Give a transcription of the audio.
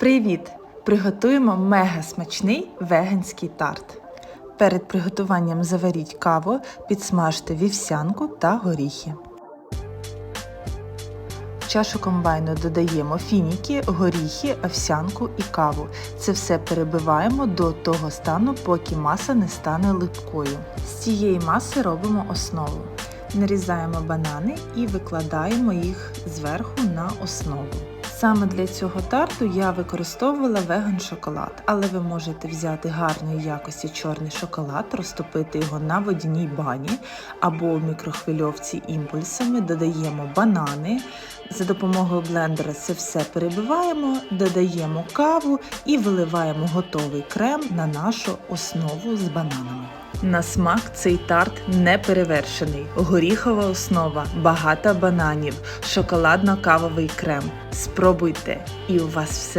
Привіт! Приготуємо мега смачний веганський тарт. Перед приготуванням заваріть каву, підсмажте вівсянку та горіхи. В чашу комбайну додаємо фініки, горіхи, овсянку і каву. Це все перебиваємо до того стану, поки маса не стане липкою. З цієї маси робимо основу. Нарізаємо банани і викладаємо їх зверху на основу. Саме для цього тарту я використовувала веган шоколад, але ви можете взяти гарної якості чорний шоколад, розтопити його на водяній бані або в мікрохвильовці імпульсами, додаємо банани. За допомогою блендера це все перебиваємо, додаємо каву і виливаємо готовий крем на нашу основу з бананами. На смак цей тарт не перевершений. Горіхова основа, багато бананів, шоколадно-кавовий крем. Спробуйте, і у вас все